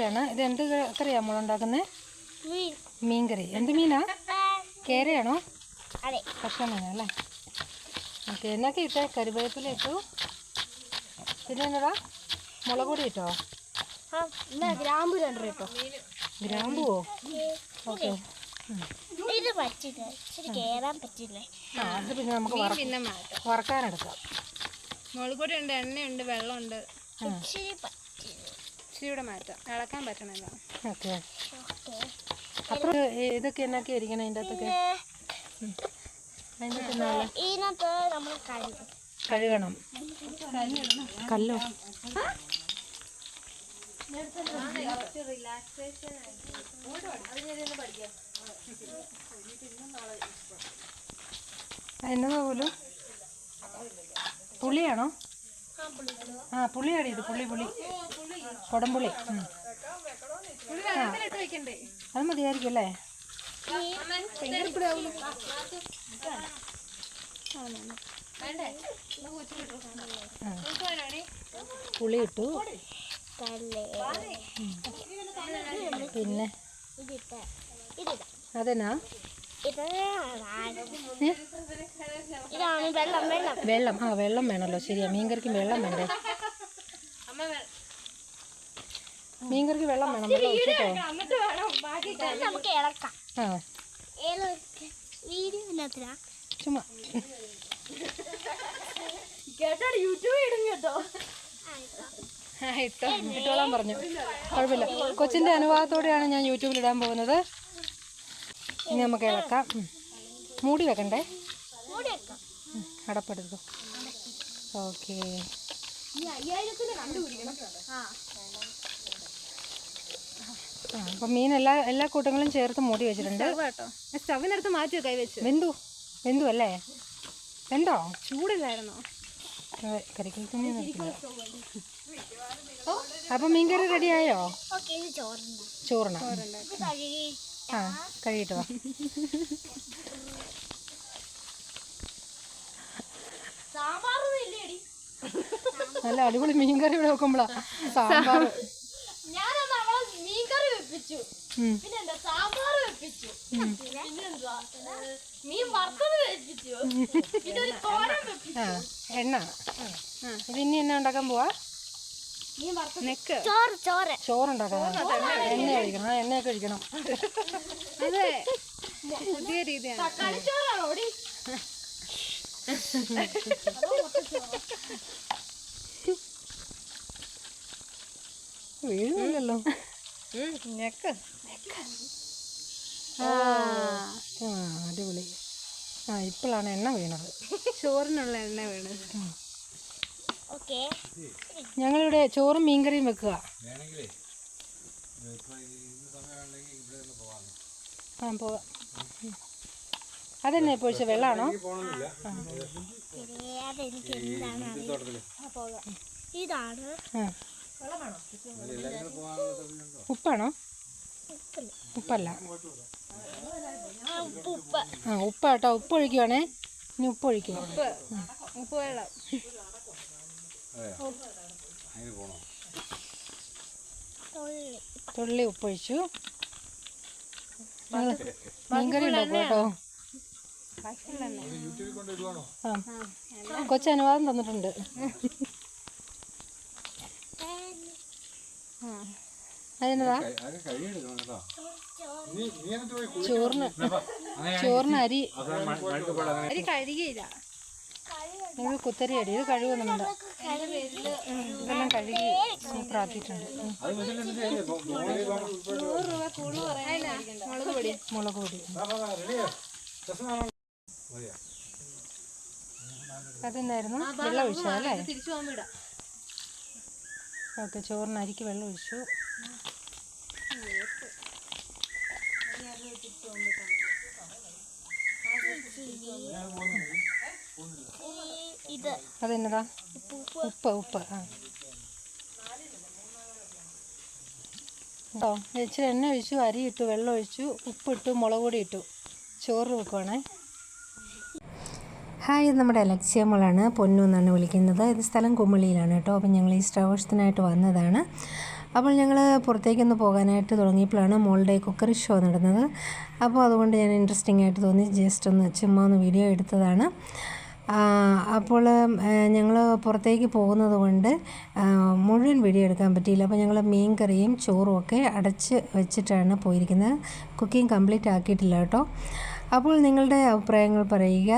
ആണ് ഇത് എന്ത് കറിയാ നമ്മൾ ഉണ്ടാക്കുന്നത് മീൻ. മീൻ കറി എന്ത് മീനാ? കേരയാണോ? അതെ. കഷ്ണ മീനല്ലേ ഓക്കെ എന്നൊക്കെ ഇട്ടേ കരുവേപ്പില ഇട്ടു. പിന്നെ എന്നടാ? മുളക് പൊടി ഇട്ടോ? ഗ്രാമ്പു രണ്ടര കേട്ടോ ഗ്രാമ്പുവോ? ഓക്കെ. ഇത് പറ്റില്ല. ഇച്ചിരി കേറാൻ പറ്റില്ല. ആ അത് പിന്നെ നമുക്ക് വറ- വറക്കാനെടുക്കാം. മുളക് പൊടി ഉണ്ട് എണ്ണയുണ്ട് വെള്ളമുണ്ട്. ഇച്ചിരി പറ്റില്ല ഇച്ചിരി കൂടെ മാറ്റാം. ഇളക്കാൻ പറ്റണല്ലോ. ഓക്കെ. ഓക്കെ അത്ര ഇതൊക്കെ എന്നൊക്കെ ഇരിക്കണം അതിന്റെ അകത്തൊക്കെ? കഴുകണം. കല്ലോ. എന്നതാ പോലും? പുളിയാണോ? ആ പുളിയാടി ഇത് പുളി പുളി. കൊടംപുളി. അത് മതിയായിരിക്കും അല്ലേ? പുളി ഇട്ടു പിന്നെ? അതെന്നാ? വെള്ളം ആ വെള്ളം വേണമല്ലോ ശരിയാ. മീൻകറിക്ക് വെള്ളം വേണ്ടേ? മീൻകറിക്ക് വെള്ളം വേണം വെള്ളം ഒഴിച്ചിട്ടോ? നമുക്ക് ഇളക്കാം. ആ. ചുമ്മാ. കേട്ടോ യൂട്യൂബ് ഇടും കേട്ടോ. ആ, ഇട്ടോ ഇട്ടോളാൻ പറഞ്ഞു. കുഴപ്പമില്ല. കൊച്ചിന്റെ അനുവാദത്തോടെയാണ് ഞാൻ യൂട്യൂബിൽ ഇടാൻ പോകുന്നത്. ഇനി നമുക്ക് ഇളക്കാം. മൂടി വെക്കണ്ടേ? മൂടി വെക്കാം. ഉം, അടപ്പെടുത്തു ഓക്കെ ഈ അയ്യായിരത്തിന് കണ്ടുപിടിക്കണം ആ ആ അപ്പം മീൻ എല്ലാ എല്ലാ കൂട്ടങ്ങളും ചേർത്ത് മൂടി വെച്ചിട്ടുണ്ട്. കേട്ടോ സ്റ്റവിനടുത്ത് മാറ്റി കൈ വെച്ച്. വെന്തു. വെന്തു അല്ലേ? വെന്തോ? ചൂടില്ലായിരുന്നോ? അതെ കറിക്കൊന്നും അപ്പം മീൻകറി റെഡിയായോ ചോറിന. ആ കഴിയിട്ട് വാ. നല്ല അടിപൊളി മീൻകറി ഇവിടെ വെക്കുമ്പോളാ. സാമ്പാർ വെപ്പിച്ചു. ഉം. പിന്നെ എന്താ സാമ്പാർ വെപ്പിച്ചു മീൻ വറുത്തത് വെപ്പിച്ചു. പിന്നെ ഒരു തോരൻ വെപ്പിച്ചു. എണ്ണ. ഇത് ഇനി എന്നാ ഉണ്ടാക്കാൻ പോവാ? മീൻ വറുത്തത്. നെക്ക്. ചോറ് എണ്ണ കഴിക്കണം. ആ എണ്ണയൊക്കെ കഴിക്കണം അതെ. പുതിയ രീതിയാണ്. കളിച്ചോറാണോ ഓടി വീഴുന്നില്ലല്ലോ. നെക്ക് ആ. അടിപൊളി. ആ ഇപ്പോഴാണ് എണ്ണ വീണത്. ചോറിനുള്ള എണ്ണ വീണത് ഓക്കെ. ഞങ്ങളിവിടെ ചോറും മീൻകറിയും വെക്കുക. ആ പോവാം. ഉം. അതെന്നാ ഇപ്പോൾ ഒഴിച്ച വെള്ളമാണോ ഇതാണ് ആ. ഉപ്പാണോ? ഉപ്പല്ല. ആ, ഉപ്പ് കേട്ടോ ഉപ്പ് ഒഴിക്കുവാണേ. ഇനി ഉപ്പ് ഒഴിക്കുക ഉപ്പ്. വെള്ളം. തുള്ളി ഉപ്പൊഴിച്ചു ഉപ്പ് ഒഴിച്ചു. ഞങ്ങൾ മീൻകറി ഉണ്ടാക്കും കേട്ടോ ആ. കൊച്ചനുവാദം തന്നിട്ടുണ്ട്. അതിനതാ ചോറിന്. ചോറിന് അരി. അരി കഴുകിയില്ല. ഇത് കുത്തരി അരി. ഇത് കഴുകുന്നുണ്ട്? ഇതെല്ലാം കഴുകി സൂപ്പറാക്കിയിട്ടുണ്ട്. മുളക് പൊടി. മുളക് പൊടി. അതെന്നായിരുന്നു വെള്ളം ഒഴിച്ചോ അല്ലേ തിരിച്ചു പോകാൻ ഇടാം. ഓക്കെ ചോറിന് അരിക്ക് വെള്ളം ഒഴിച്ചു. അതെന്നതാ? ഉപ്പ് ഉപ്പ് ആ. ഇച്ചിരി എണ്ണ ഒഴിച്ചു അരി ഇട്ടു വെള്ളം ഒഴിച്ചു ഉപ്പിട്ടു മുളക് പൊടി ഇട്ടു. ചോറ് വെക്കുവാണേ. ഹായ് ഇത് നമ്മുടെ അലക്സിയ മോളാണ്. പൊന്നു എന്നാണ് വിളിക്കുന്നത്. ഇത് സ്ഥലം കുമിളിയിലാണ് കേട്ടോ. അപ്പം ഞങ്ങൾ ഈ ആഘോഷത്തിനായിട്ട് വന്നതാണ്. അപ്പോൾ ഞങ്ങൾ പുറത്തേക്കൊന്ന് പോകാനായിട്ട് തുടങ്ങിയപ്പോഴാണ് മോളുടെ കുക്കറി ഷോ നടന്നത്. അപ്പോൾ അതുകൊണ്ട് ഞാൻ ഇൻട്രസ്റ്റിംഗ് ആയിട്ട് തോന്നി. ജസ്റ്റ് ഒന്ന് ചുമ്മാ ഒന്ന് വീഡിയോ എടുത്തതാണ്. അപ്പോൾ ഞങ്ങൾ പുറത്തേക്ക് പോകുന്നത് കൊണ്ട് മുഴുവൻ വീഡിയോ എടുക്കാൻ പറ്റിയില്ല. അപ്പോൾ ഞങ്ങൾ മീൻ കറിയും ചോറും ഒക്കെ അടച്ച് വെച്ചിട്ടാണ് പോയിരിക്കുന്നത്. കുക്കിംഗ് കംപ്ലീറ്റ് ആക്കിയിട്ടില്ല കേട്ടോ. അപ്പോൾ നിങ്ങളുടെ അഭിപ്രായങ്ങൾ പറയുക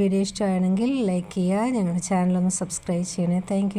വീഡിയോ ഇഷ്ടമാണെങ്കിൽ ലൈക്ക് ചെയ്യുക ഞങ്ങളുടെ ചാനലൊന്ന് സബ്സ്ക്രൈബ് ചെയ്യണേ. താങ്ക്